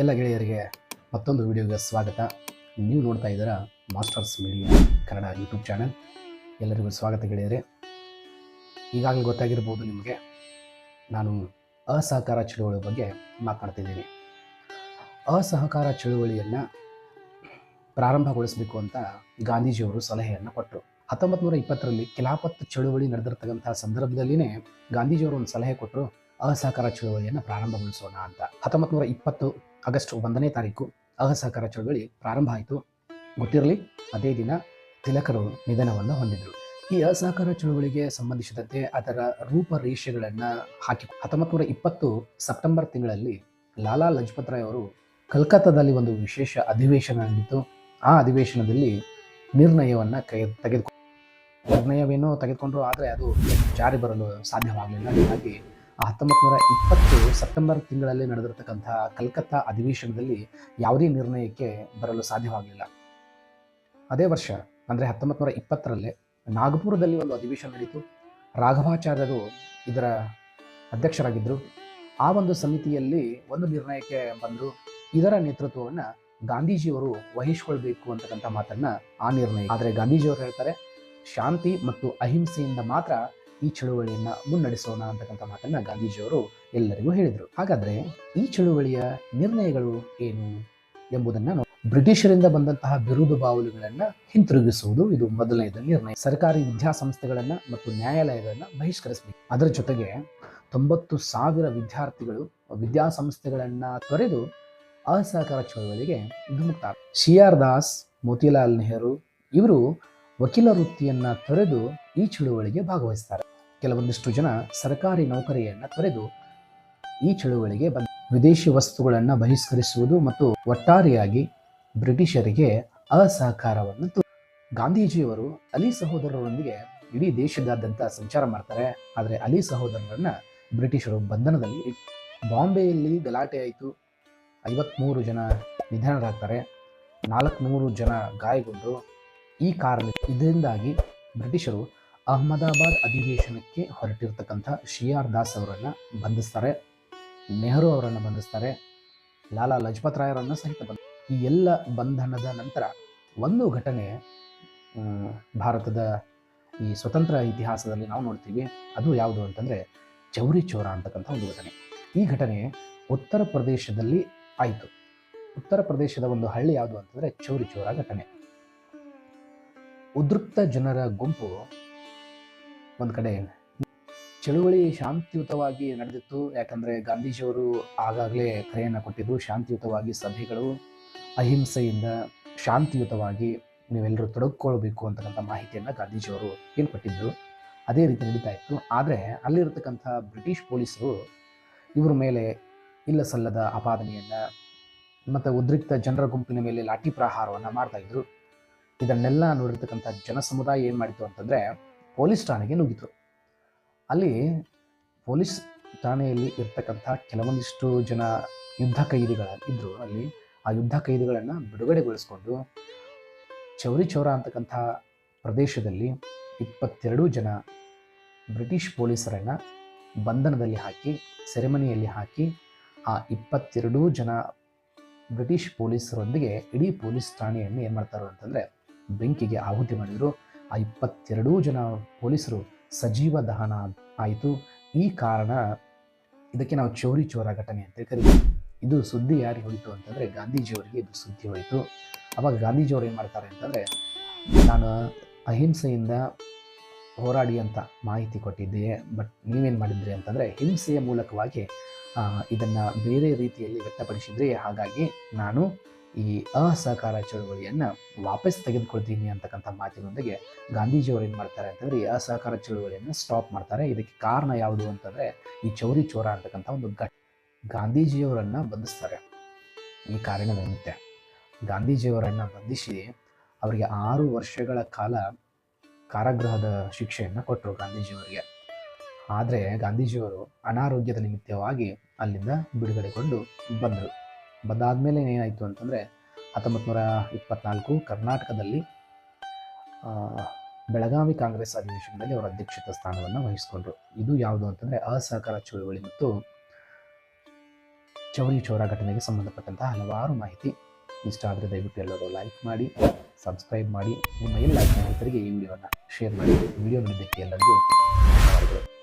ಎಲ್ಲ ಗೆಳೆಯರಿಗೆ ಮತ್ತೊಂದು ವಿಡಿಯೋಗೆ ಸ್ವಾಗತ. ನೀವು ನೋಡ್ತಾ ಇದ್ದೀರಾ masters media Kannada YouTube channel. ಎಲ್ಲರಿಗೂ ಸ್ವಾಗತ ಗೆಳೆಯರೆ. ಈಗಾಗಲೇ ಗೊತ್ತಾಗಿರ್ಬೋದು ನಿಮಗೆ, ನಾನು ಅಸಹಕಾರ ಚಳುವಳಿ ಬಗ್ಗೆ ಮಾತಾಡ್ತಿದ್ದೀನಿ ಅಸಹಕಾರ ಚಳುವಳಿಯನ್ನು ಪ್ರಾರಂಭಗೊಳಿಸಬೇಕು ಅಂತ ಗಾಂಧೀಜಿಯವರು ಸಲಹೆಯನ್ನು ಕೊಟ್ಟರು. ಹತ್ತೊಂಬತ್ತು ನೂರ ಇಪ್ಪತ್ತರಲ್ಲಿ ಕಿಲಾಪತ್ ಚಳುವಳಿ ನಡೆದಿರ್ತಕ್ಕಂಥ ಸಂದರ್ಭದಲ್ಲಿನೇ ಗಾಂಧೀಜಿಯವರು ಒಂದು ಸಲಹೆ ಕೊಟ್ಟರು, ಅಸಹಕಾರ ಚಳುವಳಿಯನ್ನು ಪ್ರಾರಂಭಗೊಳಿಸೋಣ ಅಂತ. ಹತ್ತೊಂಬತ್ತು ನೂರ ಇಪ್ಪತ್ತು ಆಗಸ್ಟ್ ಒಂದನೇ ತಾರೀಕು ಅಸಹಕಾರ ಚಳವಳಿ ಪ್ರಾರಂಭ ಆಯಿತು. ಗೊತ್ತಿರಲಿ, ಅದೇ ದಿನ ತಿಲಕರು ನಿಧನವನ್ನು ಹೊಂದಿದ್ರು. ಈ ಅಸಹಕಾರ ಚಳುವಳಿಗೆ ಸಂಬಂಧಿಸಿದಂತೆ ಅದರ ರೂಪರೇಷೆಗಳನ್ನು ಹಾಕಿ ಹತ್ತೊಂಬತ್ತು ನೂರ ಇಪ್ಪತ್ತು ಸೆಪ್ಟೆಂಬರ್ ತಿಂಗಳಲ್ಲಿ ಲಾಲಾ ಲಜಪತ್ ರಾಯ್ ಅವರು ಕಲ್ಕತ್ತಾದಲ್ಲಿ ಒಂದು ವಿಶೇಷ ಅಧಿವೇಶನ ನಡೆಯಿತು ಆ ಅಧಿವೇಶನದಲ್ಲಿ ನಿರ್ಣಯವನ್ನು ಕೈ ತೆಗೆದುಕೊಂಡು ನಿರ್ಣಯವೇನೋ ತೆಗೆದುಕೊಂಡ್ರು, ಆದರೆ ಅದು ಜಾರಿ ಬರಲು ಸಾಧ್ಯವಾಗಲಿಲ್ಲ. ಹೀಗಾಗಿ ಹತ್ತೊಂಬತ್ತು ನೂರ ಇಪ್ಪತ್ತು ಸೆಪ್ಟೆಂಬರ್ ತಿಂಗಳಲ್ಲಿ ನಡೆದಿರತಕ್ಕಂಥ ಕಲ್ಕತ್ತಾ ಅಧಿವೇಶನದಲ್ಲಿ ಯಾವುದೇ ನಿರ್ಣಯಕ್ಕೆ ಬರಲು ಸಾಧ್ಯವಾಗಲಿಲ್ಲ ಅದೇ ವರ್ಷ, ಅಂದರೆ ಹತ್ತೊಂಬತ್ತು ನೂರ ಇಪ್ಪತ್ತರಲ್ಲೇ ನಾಗಪುರದಲ್ಲಿ ಒಂದು ಅಧಿವೇಶನ ನಡೆಯಿತು ರಾಘವಾಚಾರ್ಯರು ಇದರ ಅಧ್ಯಕ್ಷರಾಗಿದ್ದರು ಆ ಒಂದು ಸಮಿತಿಯಲ್ಲಿ ಒಂದು ನಿರ್ಣಯಕ್ಕೆ ಬಂದರು. ಇದರ ನೇತೃತ್ವವನ್ನು ಗಾಂಧೀಜಿಯವರು ವಹಿಸಿಕೊಳ್ಬೇಕು ಅಂತಕ್ಕಂಥ ಮಾತನ್ನ ಆ ನಿರ್ಣಯ. ಆದರೆ ಗಾಂಧೀಜಿಯವರು ಹೇಳ್ತಾರೆ, ಶಾಂತಿ ಮತ್ತು ಅಹಿಂಸೆಯಿಂದ ಮಾತ್ರ ಈ ಚಳುವಳಿಯನ್ನ ಮುನ್ನಡೆಸೋಣ ಅಂತಕ್ಕಂಥ ಮಾತನ್ನ ಗಾಂಧೀಜಿಯವರು ಎಲ್ಲರಿಗೂ ಹೇಳಿದರು. ಹಾಗಾದ್ರೆ ಈ ಚಳುವಳಿಯ ನಿರ್ಣಯಗಳು ಏನು ಎಂಬುದನ್ನು ಬ್ರಿಟಿಷರಿಂದ ಬಂದಂತಹ ಬಿರುದು ಬಾವಲುಗಳನ್ನು ಹಿಂತಿರುಗಿಸುವುದು ಇದು ಮೊದಲನೇದ ನಿರ್ಣಯ. ಸರ್ಕಾರಿ ವಿದ್ಯಾಸಂಸ್ಥೆಗಳನ್ನ ಮತ್ತು ನ್ಯಾಯಾಲಯಗಳನ್ನ ಬಹಿಷ್ಕರಿಸಬೇಕು. ಅದರ ಜೊತೆಗೆ ತೊಂಬತ್ತು ಸಾವಿರ ವಿದ್ಯಾರ್ಥಿಗಳು ವಿದ್ಯಾಸಂಸ್ಥೆಗಳನ್ನ ತೊರೆದು ಅಸಹಕಾರ ಚಳುವಳಿಗೆ ಧುಮುಕ್ತಾರೆ. ಸಿ ಆರ್ ದಾಸ್, ಮೋತಿಲಾಲ್ ನೆಹರು ಇವರು ವಕೀಲ ವೃತ್ತಿಯನ್ನ ತೊರೆದು ಈ ಚಳುವಳಿಗೆ ಭಾಗವಹಿಸ್ತಾರೆ. ಕೆಲವೊಂದಿಷ್ಟು ಜನ ಸರ್ಕಾರಿ ನೌಕರಿಯನ್ನ ತೊರೆದು ಈ ಚಳುವಳಿಗೆ ಬಂದ ವಿದೇಶಿ ವಸ್ತುಗಳನ್ನು ಬಹಿಷ್ಕರಿಸುವುದು ಮತ್ತು ಒಟ್ಟಾರೆಯಾಗಿ ಬ್ರಿಟಿಷರಿಗೆ ಅಸಹಕಾರವನ್ನು ತೋರಿ ಗಾಂಧೀಜಿಯವರು ಅಲಿ ಸಹೋದರರೊಂದಿಗೆ ಇಡೀ ದೇಶದಾದ್ಯಂತ ಸಂಚಾರ ಮಾಡ್ತಾರೆ. ಆದರೆ ಅಲಿ ಸಹೋದರರನ್ನ ಬ್ರಿಟಿಷರು ಬಂಧನದಲ್ಲಿ ಬಾಂಬೆಯಲ್ಲಿ ಗಲಾಟೆ ಆಯಿತು. ಐವತ್ಮೂರು ಜನ ನಿಧನರಾಗ್ತಾರೆ. ನಾಲ್ಕುನೂರು ಜನ ಗಾಯಗೊಂಡು ಈ ಕಾರಣ ಇದರಿಂದಾಗಿ ಬ್ರಿಟಿಷರು ಅಹಮದಾಬಾದ್ ಅಧಿವೇಶನಕ್ಕೆ ಹೊರಟಿರ್ತಕ್ಕಂಥ ಶಿ ಆರ್ ದಾಸ್ ಅವರನ್ನು ಬಂಧಿಸ್ತಾರೆ, ನೆಹರು ಅವರನ್ನು ಬಂಧಿಸ್ತಾರೆ, ಲಾಲಾ ಲಜಪತ್ ರಾಯರನ್ನು ಸಹಿತ ಬಂದ, ಈ ಎಲ್ಲ ಬಂಧನದ ನಂತರ ಒಂದು ಘಟನೆ ಭಾರತದ ಈ ಸ್ವತಂತ್ರ ಇತಿಹಾಸದಲ್ಲಿ ನಾವು ನೋಡ್ತೀವಿ. ಅದು ಯಾವುದು ಅಂತಂದರೆ ಚೌರಿ ಚೋರ ಅಂತಕ್ಕಂಥ ಒಂದು ಘಟನೆ. ಈ ಘಟನೆ ಉತ್ತರ ಪ್ರದೇಶದಲ್ಲಿ ಆಯಿತು. ಉತ್ತರ ಪ್ರದೇಶದ ಒಂದು ಹಳ್ಳಿ ಯಾವುದು ಅಂತಂದರೆ ಚೌರಿ ಚೋರ ಘಟನೆ. ಉದ್ರಿಕ್ತ ಜನರ ಗುಂಪು ಒಂದು ಕಡೆ ಚಳುವಳಿ ಶಾಂತಿಯುತವಾಗಿ ನಡೆದಿತ್ತು. ಯಾಕಂದರೆ ಗಾಂಧೀಜಿಯವರು ಆಗಾಗಲೇ ಕರೆಯನ್ನು ಕೊಟ್ಟಿದ್ದು ಶಾಂತಿಯುತವಾಗಿ ಸಭೆಗಳು, ಅಹಿಂಸೆಯಿಂದ ಶಾಂತಿಯುತವಾಗಿ ನೀವೆಲ್ಲರೂ ತೊಡಗಿಕೊಳ್ಬೇಕು ಅಂತಕ್ಕಂಥ ಮಾಹಿತಿಯನ್ನು ಗಾಂಧೀಜಿಯವರು ಏನು ಕೊಟ್ಟಿದ್ದರು ಅದೇ ರೀತಿ ನಡೀತಾ ಇತ್ತು. ಆದರೆ ಅಲ್ಲಿರತಕ್ಕಂಥ ಬ್ರಿಟಿಷ್ ಪೊಲೀಸರು ಇವರ ಮೇಲೆ ಇಲ್ಲ ಸಲ್ಲದ ಅಪಾದನೆಯನ್ನು ಮತ್ತು ಉದ್ರಿಕ್ತ ಜನರ ಗುಂಪಿನ ಮೇಲೆ ಲಾಠಿ ಪ್ರಹಾರವನ್ನು ಮಾಡ್ತಾ ಇದ್ರು. ಇದನ್ನೆಲ್ಲ ನೋಡಿರ್ತಕ್ಕಂಥ ಜನ ಸಮುದಾಯ ಏನು ಮಾಡಿತು ಅಂತಂದರೆ ಪೊಲೀಸ್ ಠಾಣೆಗೆ ನುಗ್ಗಿತು. ಅಲ್ಲಿ ಪೊಲೀಸ್ ಠಾಣೆಯಲ್ಲಿ ಇರ್ತಕ್ಕಂಥ ಕೆಲವೊಂದಿಷ್ಟು ಜನ ಯುದ್ಧ ಕೈದಿಗಳ ಇದ್ದರು ಅಲ್ಲಿ ಆ ಯುದ್ಧ ಕೈದಿಗಳನ್ನು ಬಿಡುಗಡೆಗೊಳಿಸ್ಕೊಂಡು ಚೌರಿ ಚೌರ ಅಂತಕ್ಕಂಥ ಪ್ರದೇಶದಲ್ಲಿ ಇಪ್ಪತ್ತೆರಡು ಜನ ಬ್ರಿಟಿಷ್ ಪೊಲೀಸರನ್ನು ಬಂಧನದಲ್ಲಿ ಹಾಕಿ, ಸೆರೆಮನಿಯಲ್ಲಿ ಹಾಕಿ, ಆ ಇಪ್ಪತ್ತೆರಡು ಜನ ಬ್ರಿಟಿಷ್ ಪೊಲೀಸರೊಂದಿಗೆ ಇಡೀ ಪೊಲೀಸ್ ಠಾಣೆಯನ್ನು ಏನು ಮಾಡ್ತಾರೆ ಅಂತಂದರೆ ಬೆಂಕಿಗೆ ಆಹುತಿ ಮಾಡಿದರು. ಆ ಇಪ್ಪತ್ತೆರಡೂ ಜನ ಪೊಲೀಸರು ಸಜೀವ ದಹನ ಆಯಿತು. ಈ ಕಾರಣ ಇದಕ್ಕೆ ನಾವು ಚೌರಿ ಚೋರ ಘಟನೆ ಅಂತ ಕರಿತೀವಿ. ಇದು ಸುದ್ದಿ ಯಾರಿಗೆ ಹೋಯಿತು ಅಂತಂದರೆ ಗಾಂಧೀಜಿಯವರಿಗೆ ಇದು ಸುದ್ದಿ ಹೋಯಿತು ಅವಾಗ ಗಾಂಧೀಜಿಯವರು ಏನು ಮಾಡ್ತಾರೆ ಅಂತಂದರೆ ನಾನು ಅಹಿಂಸೆಯಿಂದ ಹೋರಾಡಿ ಅಂತ ಮಾಹಿತಿ ಕೊಟ್ಟಿದ್ದೆ. ಬಟ್ ನೀವೇನು ಮಾಡಿದ್ರಿ ಅಂತಂದರೆ ಹಿಂಸೆಯ ಮೂಲಕವಾಗಿ ಇದನ್ನು ಬೇರೆ ರೀತಿಯಲ್ಲಿ ವ್ಯಕ್ತಪಡಿಸಿದ್ರಿ ಹಾಗಾಗಿ ನಾನು ಈ ಅಸಹಕಾರ ಚಳುವಳಿಯನ್ನು ವಾಪಸ್ ತೆಗೆದುಕೊಳ್ತೀನಿ ಅಂತಕ್ಕಂಥ ಮಾತಿನೊಂದಿಗೆ ಗಾಂಧೀಜಿಯವರು ಏನು ಮಾಡ್ತಾರೆ ಅಂತಂದರೆ ಈ ಅಸಹಕಾರ ಚಳುವಳಿಯನ್ನು ಸ್ಟಾಪ್ ಮಾಡ್ತಾರೆ. ಇದಕ್ಕೆ ಕಾರಣ ಯಾವುದು ಅಂತಂದರೆ ಈ ಚೌರಿ ಚೋರ ಅಂತಕ್ಕಂಥ ಒಂದು ಘಟ ಗಾಂಧೀಜಿಯವರನ್ನು ಬಂಧಿಸ್ತಾರೆ. ಈ ಕಾರಣದ ನಿಮಿತ್ತ. ಗಾಂಧೀಜಿಯವರನ್ನು ಬಂಧಿಸಿ ಅವರಿಗೆ ಆರು ವರ್ಷಗಳ ಕಾಲ ಕಾರಾಗೃಹದ ಶಿಕ್ಷೆಯನ್ನು ಕೊಟ್ಟರು ಗಾಂಧೀಜಿಯವರಿಗೆ ಆದರೆ ಗಾಂಧೀಜಿಯವರು ಅನಾರೋಗ್ಯದ ನಿಮಿತ್ತವಾಗಿ ಅಲ್ಲಿಂದ ಬಿಡುಗಡೆಗೊಂಡು ಬಂದರು. ಬಂದಾದಮೇಲೆ ಏನಾಯಿತು ಅಂತಂದರೆ ಹತ್ತೊಂಬತ್ತು ನೂರ ಇಪ್ಪತ್ನಾಲ್ಕು ಕರ್ನಾಟಕದಲ್ಲಿ ಬೆಳಗಾವಿ ಕಾಂಗ್ರೆಸ್ ಅಧಿವೇಶನದಲ್ಲಿ ಅವರ ಅಧ್ಯಕ್ಷತೆ ಸ್ಥಾನವನ್ನು ವಹಿಸಿಕೊಂಡ್ರು. ಇದು ಯಾವುದು ಅಂತಂದರೆ ಅಸಹಕಾರ ಚಳುವಳಿ ಮತ್ತು ಚೌರಿ ಚೌರ ಘಟನೆಗೆ ಸಂಬಂಧಪಟ್ಟಂತಹ ಹಲವಾರು ಮಾಹಿತಿ. ಇಷ್ಟ ಆದರೆ ದಯವಿಟ್ಟು ಎಲ್ಲರೂ ಲೈಕ್ ಮಾಡಿ ಸಬ್ಸ್ಕ್ರೈಬ್ ಮಾಡಿ. ನಿಮ್ಮ ಎಲ್ಲ ಸ್ನೇಹಿತರಿಗೆ ಈ ವಿಡಿಯೋನ ಶೇರ್ ಮಾಡಿ. ವಿಡಿಯೋ ನೋಡಿದ್ದಕ್ಕೆ ಎಲ್ಲರಿಗೂ ಧನ್ಯವಾದಗಳು.